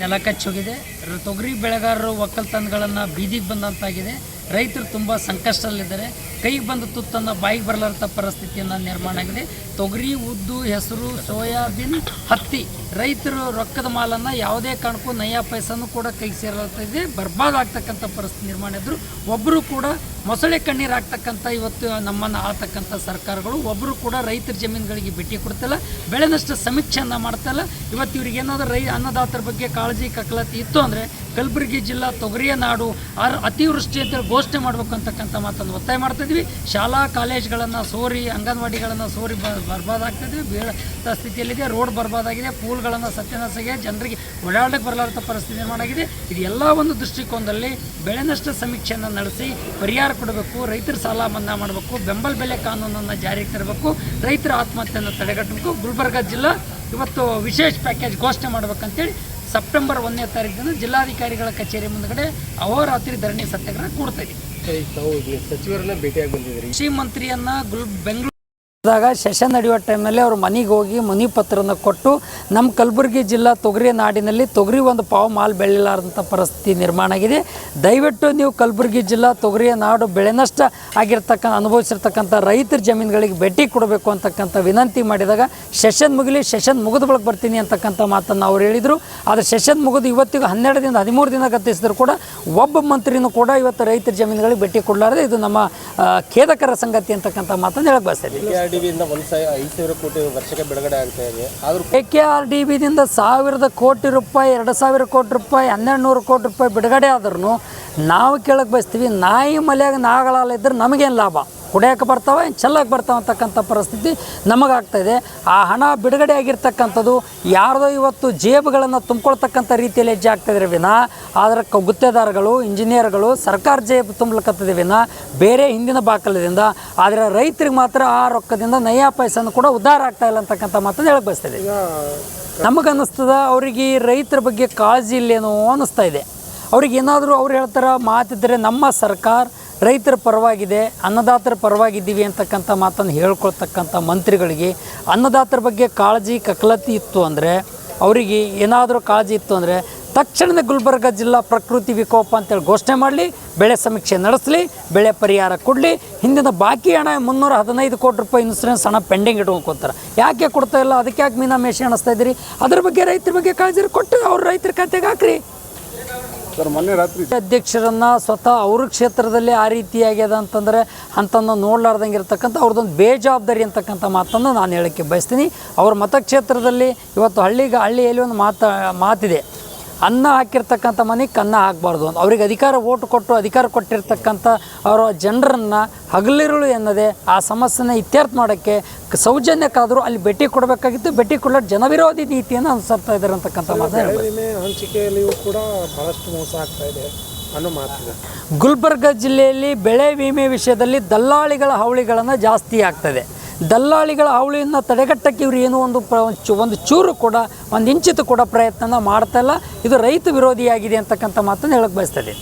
ನೆಲ ಕಚ್ಚೋಗಿದೆ. ತೊಗರಿ ಬೆಳೆಗಾರರು ಒಕ್ಕಲ್ತನಗಳನ್ನು ಬೀದಿಗೆ ಬಂದಂತಾಗಿದೆ. ರೈತರು ತುಂಬ ಸಂಕಷ್ಟದಲ್ಲಿದ್ದಾರೆ. ಕೈಗೆ ಬಂದ ತುತ್ತನ್ನು ಬಾಯಿಗೆ ಬರಲಾರಂಥ ಪರಿಸ್ಥಿತಿಯನ್ನು ನಿರ್ಮಾಣ ಆಗಿದೆ. ತೊಗರಿ, ಉದ್ದು, ಹೆಸರು, ಸೋಯಾಬೀನ್, ಹತ್ತಿ ರೈತರು ರೊಕ್ಕದ ಮಾಲನ್ನು ಯಾವುದೇ ಕಾರಣಕ್ಕೂ ನಯ ಪೈಸನೂ ಕೂಡ ಕೈಗೆ ಸೇರಲಾಗ್ತಿದೆ ಬರ್ಬಾದ್ ಆಗ್ತಕ್ಕಂಥ ಪರಿಸ್ಥಿತಿ ನಿರ್ಮಾಣ ಇದ್ದರು ಒಬ್ಬರು ಕೂಡ ಮೊಸಳೆ ಕಣ್ಣೀರು ಆಗ್ತಕ್ಕಂಥ ಇವತ್ತು ನಮ್ಮನ್ನು ಆಳ್ತಕ್ಕಂಥ ಸರ್ಕಾರಗಳು ಒಬ್ಬರು ಕೂಡ ರೈತರ ಜಮೀನುಗಳಿಗೆ ಭೇಟಿ ಕೊಡ್ತಿಲ್ಲ. ಬೆಳೆ ನಷ್ಟ ಸಮೀಕ್ಷೆಯನ್ನು ಮಾಡ್ತಾಯಿಲ್ಲ ಇವತ್ತು ಇವ್ರಿಗೆ ಏನಾದರೂ ರೈ ಅನ್ನದಾತರ ಬಗ್ಗೆ ಕಾಳಜಿ, ಕಕಲತಿ ಇತ್ತು ಅಂದರೆ ಕಲಬುರಗಿ ಜಿಲ್ಲಾ ತೊಗರಿಯ ನಾಡು ಆರ್ ಅತಿವೃಷ್ಟಿ ಅಂತೇಳಿ ಘೋಷಣೆ ಮಾಡಬೇಕು ಅಂತಕ್ಕಂಥ ಮಾತನ್ನು ಒತ್ತಾಯ ಮಾಡ್ತಾ ಇದ್ವಿ. ಶಾಲಾ ಕಾಲೇಜ್ಗಳನ್ನು ಸೋರಿ, ಅಂಗನವಾಡಿಗಳನ್ನು ಸೋರಿ ಬ ಬರ್ಬಾದಾಗ್ತಿದ್ವಿ ಬೀಳ ಸ್ಥಿತಿಯಲ್ಲಿದೆ. ರೋಡ್ ಬರ್ಬಾದಾಗಿದೆ. ಪೂಲ್ಗಳನ್ನು ಸತ್ಯನಾಶಗೆ ಜನರಿಗೆ ಓಡಾಡಕ್ಕೆ ಬರಲಾರದ ಪರಿಸ್ಥಿತಿ ನಿರ್ಮಾಣ ಆಗಿದೆ. ಇದು ಎಲ್ಲ ಒಂದು ದೃಷ್ಟಿಕೋನದಲ್ಲಿ ಬೆಳೆ ನಷ್ಟ ಸಮೀಕ್ಷೆಯನ್ನು ನಡೆಸಿ ಪರಿಹಾರ ಕೊಡಬೇಕು. ರೈತರ ಸಾಲ ಮನ್ನಾ ಮಾಡಬೇಕು. ಬೆಂಬಲ ಬೆಲೆ ಕಾನೂನನ್ನು ಜಾರಿಗೆ ತರಬೇಕು. ರೈತರ ಆತ್ಮಹತ್ಯೆಯನ್ನು ತಡೆಗಟ್ಟಬೇಕು. ಗುಲ್ಬರ್ಗ ಜಿಲ್ಲಾ ಇವತ್ತು ವಿಶೇಷ ಪ್ಯಾಕೇಜ್ ಘೋಷಣೆ ಮಾಡ್ಬೇಕಂತೇಳಿ ಸೆಪ್ಟೆಂಬರ್ ಒಂದನೇ ತಾರೀಕಿನ ಜಿಲ್ಲಾಧಿಕಾರಿಗಳ ಕಚೇರಿ ಮುಂದ್ಗಡೆ ಅಹೋರಾತ್ರಿ ಧರಣಿ ಸತ್ಯಾಗ್ರಹ ಕೂಡ್ತಾ ಇದ್ದೀವಿ ಸಚಿವರನ್ನ ಭೇಟಿಯಾಗಿ ಬಂದಿದ್ದೀರಿ. ಕೃಷಿ ಮಂತ್ರಿಯನ್ನ ಗುಲ್ ಬೆಂಗಳೂರು ದಾಗ ಸೆಷನ್ ನಡೆಯುವ ಟೈಮಲ್ಲಿ ಅವರು ಮನೆಗೆ ಹೋಗಿ ಮನಿ ಪತ್ರನ ಕೊಟ್ಟು ನಮ್ಮ ಕಲಬುರಗಿ ಜಿಲ್ಲಾ ತೊಗರಿ ನಾಡಿನಲ್ಲಿ ತೊಗರಿ ಒಂದು ಪಾವು ಮಾಲ್ ಬೆಳಿಲಾರದಂಥ ಪರಿಸ್ಥಿತಿ ನಿರ್ಮಾಣ ಆಗಿದೆ. ದಯವಿಟ್ಟು ನೀವು ಕಲಬುರಗಿ ಜಿಲ್ಲಾ ತೊಗರಿಯ ನಾಡು ಬೆಳೆ ನಷ್ಟ ಆಗಿರ್ತಕ್ಕಂಥ, ಅನುಭವಿಸಿರ್ತಕ್ಕಂಥ ರೈತರ ಜಮೀನುಗಳಿಗೆ ಭೇಟಿ ಕೊಡಬೇಕು ಅಂತಕ್ಕಂಥ ವಿನಂತಿ ಮಾಡಿದಾಗ ಸೆಷನ್ ಮುಗಿಲಿ, ಸೆಷನ್ ಮುಗಿದ ಬಳಕೆ ಬರ್ತೀನಿ ಅಂತಕ್ಕಂಥ ಮಾತನ್ನು ಅವ್ರು ಹೇಳಿದರು. ಆದರೆ ಸೆಷನ್ ಮುಗಿದು ಇವತ್ತಿಗೆ ಹನ್ನೆರಡರಿಂದ ಹದಿಮೂರು ದಿನ ಗತಿಸಿದ್ರು ಕೂಡ ಒಬ್ಬ ಮಂತ್ರಿನೂ ಕೂಡ ಇವತ್ತು ರೈತರ ಜಮೀನುಗಳಿಗೆ ಭೇಟಿ ಕೊಡಲಾರದೆ ಇದು ನಮ್ಮ ಖೇದಕರ ಸಂಗತಿ ಅಂತಕ್ಕಂಥ ಮಾತನ್ನು ಹೇಳಕ್ಕೆ ಬಯಸ್ತಾ ಆರ್ ಒಂದು ಐದು ಸಾವಿರ ಕೋಟಿ ವರ್ಷಕ್ಕೆ ಬಿಡುಗಡೆ ಆಗ್ತಾ ಇದೆ. ಆದ್ರೂ ಕೆ ಆರ್ ಡಿ ಬಿದಿಂದ ಸಾವಿರದ ಕೋಟಿ ರೂಪಾಯಿ, ಎರಡು ಸಾವಿರ ಕೋಟಿ ರೂಪಾಯಿ, ಹನ್ನೆರಡು ನೂರು ಕೋಟಿ ರೂಪಾಯಿ ಬಿಡುಗಡೆ ಆದ್ರೂ ನಾವು ಕೇಳಕ್ಕೆ ಬಯಸ್ತೀವಿ, ನಾಯಿ ಮಲೆಯಾಗ ನಾಗಳಲ್ಲ ಇದ್ರೆ ನಮಗೇನು ಲಾಭ? ಕುಡಿಯೋಕೆ ಬರ್ತಾವೆ ಚೆಲ್ಲಕ್ಕೆ ಬರ್ತಾವೆ ಅಂತಕ್ಕಂಥ ಪರಿಸ್ಥಿತಿ ನಮಗಾಗ್ತಾಯಿದೆ ಆ ಹಣ ಬಿಡುಗಡೆ ಆಗಿರ್ತಕ್ಕಂಥದ್ದು ಯಾರದೋ ಇವತ್ತು ಜೇಬುಗಳನ್ನು ತುಂಬ್ಕೊಳ್ತಕ್ಕಂಥ ರೀತಿಯಲ್ಲಿ ಹೆಜ್ಜೆ ಆಗ್ತಾಯಿದ್ರೆ ವಿನ. ಆದರೆ ಕ ಗುತ್ತೇದಾರಗಳು ಇಂಜಿನಿಯರ್ಗಳು ಸರ್ಕಾರ ಜೇಬು ತುಂಬಲಕತ್ತದೆ ವಿನ ಬೇರೆ ಹಿಂದಿನ ಬಾಕಲದಿಂದ ಆದರೆ ರೈತರಿಗೆ ಮಾತ್ರ ಆ ರೊಕ್ಕದಿಂದ ನಯಾ ಪೈಸನ್ನು ಕೂಡ ಉದ್ಧಾರ ಆಗ್ತಾ ಇಲ್ಲ ಅಂತಕ್ಕಂಥ ಮಾತನ್ನು ಹೇಳಕ್ಕೆ ಬಯಸ್ತಿದೆ ನಮಗನ್ನಿಸ್ತದ ಅವರಿಗೆ ರೈತರ ಬಗ್ಗೆ ಕಾಳಜಿ ಇಲ್ಲೇನೋ ಅನ್ನಿಸ್ತಾ ಇದೆ. ಅವ್ರಿಗೆ ಏನಾದರೂ ಅವ್ರು ಹೇಳ್ತಾರೆ ಮಾತಿದ್ದರೆ ನಮ್ಮ ಸರ್ಕಾರ ರೈತರ ಪರವಾಗಿದೆ, ಅನ್ನದಾತರ ಪರವಾಗಿದ್ದೀವಿ ಅಂತಕ್ಕಂಥ ಮಾತನ್ನು ಹೇಳ್ಕೊಳ್ತಕ್ಕಂಥ ಮಂತ್ರಿಗಳಿಗೆ ಅನ್ನದಾತರ ಬಗ್ಗೆ ಕಾಳಜಿ ಕಕಲತಿ ಇತ್ತು ಅಂದರೆ ಅವರಿಗೆ ಏನಾದರೂ ಕಾಳಜಿ ಇತ್ತು ಅಂದರೆ ತಕ್ಷಣದ ಗುಲ್ಬರ್ಗ ಜಿಲ್ಲಾ ಪ್ರಕೃತಿ ವಿಕೋಪ ಅಂತೇಳಿ ಘೋಷಣೆ ಮಾಡಲಿ, ಬೆಳೆ ಸಮೀಕ್ಷೆ ನಡೆಸಲಿ, ಬೆಳೆ ಪರಿಹಾರ ಕೊಡಲಿ, ಹಿಂದಿನ ಬಾಕಿ ಹಣ ಮುನ್ನೂರ ಹದಿನೈದು ಕೋಟಿ ರೂಪಾಯಿ ಇನ್ಸೂರೆನ್ಸ್ ಹಣ ಪೆಂಡಿಂಗ್ ಇಟ್ಕೊಂಡ್ಕೊತಾರೆ ಯಾಕೆ ಕೊಡ್ತಾ ಇಲ್ಲ? ಅದಕ್ಕೆ ಯಾಕೆ ಮೀನಾಮೇಷ ಅಣಿಸ್ತಾ ಇದ್ದೀರಿ? ಅದ್ರ ಬಗ್ಗೆ ರೈತರ ಬಗ್ಗೆ ಕಾಳಜಿ ಕೊಟ್ಟು ಅವ್ರು ರೈತರ ಖಾತೆಗೆ ಹಾಕ್ರಿ. ಅಧ್ಯಕ್ಷರನ್ನ ಸ್ವತಃ ಅವ್ರ ಕ್ಷೇತ್ರದಲ್ಲಿ ಆ ರೀತಿಯಾಗ್ಯದ ಅಂತಂದ್ರೆ ಅಂತನ್ನು ನೋಡ್ಲಾರ್ದಂಗೆ ಇರ್ತಕ್ಕಂಥ ಅವ್ರದ್ದೊಂದು ಬೇಜವಾಬ್ದಾರಿ ಅಂತಕ್ಕಂಥ ಮಾತನ್ನು ನಾನು ಹೇಳಕ್ಕೆ ಬಯಸ್ತೀನಿ. ಅವ್ರ ಮತಕ್ಷೇತ್ರದಲ್ಲಿ ಇವತ್ತು ಹಳ್ಳಿಗೆ ಹಳ್ಳಿಯಲ್ಲಿ ಒಂದು ಮಾತಾ ಮಾತಿದೆ. ಅನ್ನ ಹಾಕಿರ್ತಕ್ಕಂಥ ಮನೆಗೆ ಕನ್ನ ಹಾಕಬಾರ್ದು ಅಂತ. ಅವ್ರಿಗೆ ಅಧಿಕಾರ ಓಟು ಕೊಟ್ಟು ಅಧಿಕಾರ ಕೊಟ್ಟಿರ್ತಕ್ಕಂಥ ಅವರ ಜನರನ್ನು ಹಗಲಿರುಳು ಎನ್ನದೆ ಆ ಸಮಸ್ಯೆನ ಇತ್ಯರ್ಥ ಮಾಡೋಕ್ಕೆ ಸೌಜನ್ಯಕ್ಕಾದರೂ ಅಲ್ಲಿ ಭೇಟಿ ಕೊಡಬೇಕಾಗಿತ್ತು. ಭೇಟಿ ಕೊಡಲು ಜನವಿರೋಧಿ ನೀತಿಯನ್ನು ಅನುಸರ್ತಾ ಇದ್ದಾರೆ ಅಂತಕ್ಕಂಥ ಹಂಚಿಕೆಯಲ್ಲಿಯೂ ಕೂಡ ಬಹಳಷ್ಟು ಮೋಸ ಆಗ್ತಾ ಇದೆ ಗುಲ್ಬರ್ಗ ಜಿಲ್ಲೆಯಲ್ಲಿ ಬೆಳೆ ವಿಮೆ ವಿಷಯದಲ್ಲಿ ದಲ್ಲಾಳಿಗಳ ಹಾವಳಿಗಳನ್ನು ಜಾಸ್ತಿ ಆಗ್ತದೆ. ದಲ್ಲಾಳಿಗಳ ಹಾವಳಿಯನ್ನು ತಡೆಗಟ್ಟಕ್ಕೆ ಇವರು ಏನೋ ಒಂದು ಪ್ರ ಒಂದು ಚೂರು ಕೂಡ, ಒಂದು ಇಂಚಿತ ಕೂಡ ಪ್ರಯತ್ನ ಮಾಡ್ತಾ ಇಲ್ಲ. ಇದು ರೈತ ವಿರೋಧಿಯಾಗಿದೆ ಅಂತಕ್ಕಂಥ ಮಾತನ್ನು ಹೇಳಕ್ಕೆ ಬಯಸ್ತದೆ